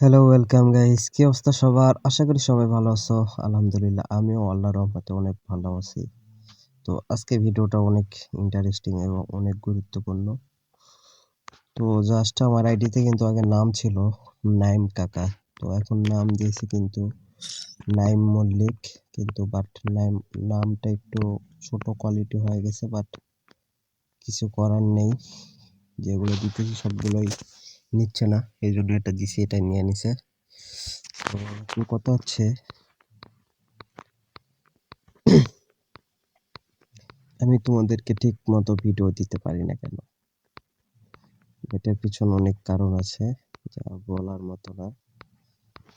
Hello welcome guys কি অবস্থা সবার? আশা করি সবাই ভালো আছো। আলহামদুলিল্লাহ, আমিও আল্লাহর রহমতে অনেক ভালো আছি। তো আজকে ভিডিওটা অনেক ইন্টারেস্টিং এবং অনেক গুরুত্বপূর্ণ। তো জাস্ট আমার আইডিতে কিন্তু আগে নাম ছিল নাইম কাকা। তো এখন নাম দিয়েছি কিন্তু নাইম মল্লিক। কিন্তু বাট নাইম, নামটা একটু ছোট কোয়ালিটি হয়ে গেছে বাট কিছু করার নেই। যেগুলো দিতেছি সবগুলোই নিচ্ছে না। এই জন্য এটা দিছি এটা নিয়ে নিছে। তো কথা হচ্ছে, আমি তোমাদেরকে ঠিক মতো ভিডিও দিতে পারি না কেন? এটার পিছনে অনেক কারণ আছে, যা বলার মতো না।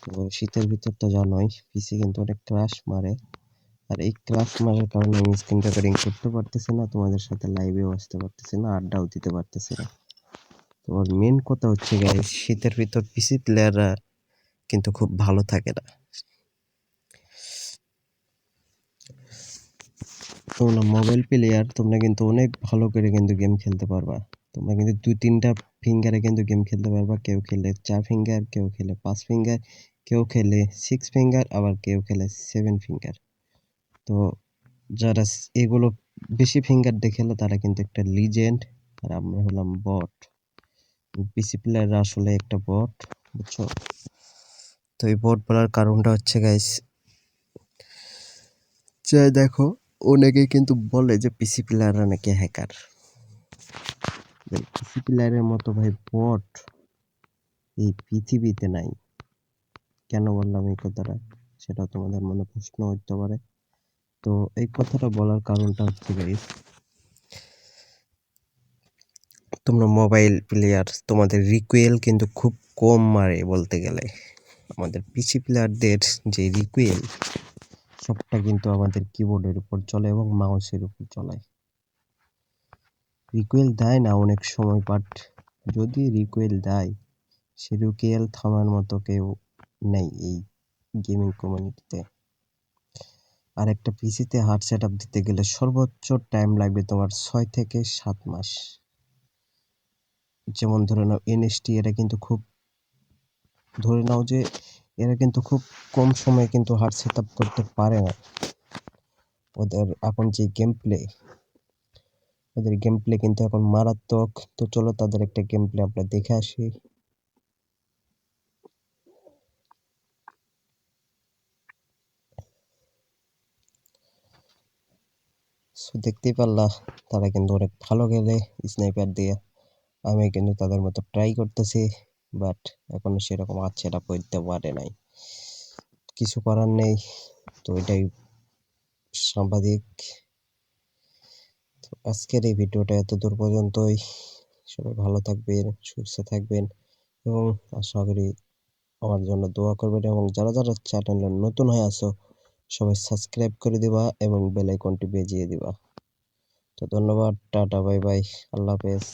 তো শীতের ভিতর তো জানোই পিসি কিন্তু অনেক ক্রাশ মারে। আর এই ক্লাস মারার কারণে আমি স্ক্রিন রেকর্ডিং করতে পারতেছি না, তোমাদের সাথে লাইভেও আসতে পারতেছি না, আড্ডাও দিতে পারতেছি না। তোমার মেন কথা হচ্ছে গাইস শীতের ভিতর পিসি প্লেয়াররা কিন্তু খুব ভালো থাকে না। তোমরা মোবাইল প্লেয়ার তোমরা কিন্তু অনেক ভালো করে কিন্তু গেম খেলতে পারবা। তোমরা কিন্তু দুই তিনটা ফিঙ্গারে কিন্তু গেম খেলতে পারবা। কেউ খেলে চার ফিঙ্গার কেউ খেলে পাঁচ ফিঙ্গার কেউ খেলে সিক্স ফিঙ্গার আবার কেউ খেলে সেভেন ফিঙ্গার তো যারা এগুলো বেশি ফিঙ্গার দিয়ে খেলে, তারা কিন্তু একটা লিজেন্ড আর আমরা হলাম বট পিসি প্লেয়াররা আসলে একটা বট, বুঝছ? তো এই বট বলার কারণটা হচ্ছে গাইস যে দেখো, অনেকেই কিন্তু বলে যে পিসি প্লেয়াররা নাকি হ্যাকার পিসি প্লেয়ারের মতো ভাই বট এই পৃথিবীতে নাই। কেন বললাম এই কথাটা? সেটা তোমাদের মনে প্রশ্ন হতে পারে। তো এই কথাটা বলার কারণটা হচ্ছে গাইস তোমরা মোবাইল প্লেয়ার তোমাদের রিকুয়েল কিন্তু খুব কম মারে বলতে গেলে। আমাদের পিসি প্লেয়ারদের যে রিকুয়েল সবটা কিন্তু আমাদের কিবোর্ডের উপর চলে এবং মাউসের উপর চলে। রিকুয়েল দেয় না অনেক সময় বাট যদি রিকুয়েল দেয়, সে রিকুয়েল থামার মতো কেউ নেই এই গেমিং কমিউনিটিতে আর একটা পিসিতে হার্ড সেট আপ দিতে গেলে সর্বোচ্চ টাইম লাগবে তোমার ছয় থেকে সাত মাস। যেমন ধরে নাও এনএসটি এটা কিন্তু খুব, ধরে নাও যে এরা কিন্তু খুব কম সময়ে কিন্তু হার্ড সেট আপ করতে পারে না। ওদের এখন যে গেম প্লে ওদের গেম প্লে কিন্তু এখন মারাত্মক। তো চলো তাদের একটা গেম প্লে আমরা দেখে আসি। দেখতেই পারলা, তারা কিন্তু অনেক ভালো খেলে স্নাইপার দিয়ে। আমি কিন্তু তাদের মতো ট্রাই করতেছি বাট এখনও সেরকম আছে এটা করতে পারে নাই। কিছু করার নেই, তো এটাই সাংবাদিক আজকের এই ভিডিওটা এত দূর পর্যন্তই। সবাই ভালো থাকবেন, সুস্থ থাকবেন, এবং আশা করি আমার জন্য দোয়া করবেন, এবং যারা যারা চ্যানেলে নতুন হয়ে আসো সবাই সাবস্ক্রাইব করে দিবা এবং বেল আইকনটি বেজিয়ে দিবা। তো ধন্যবাদ, টাটা বাই বাই আল্লাহ হাফেজ।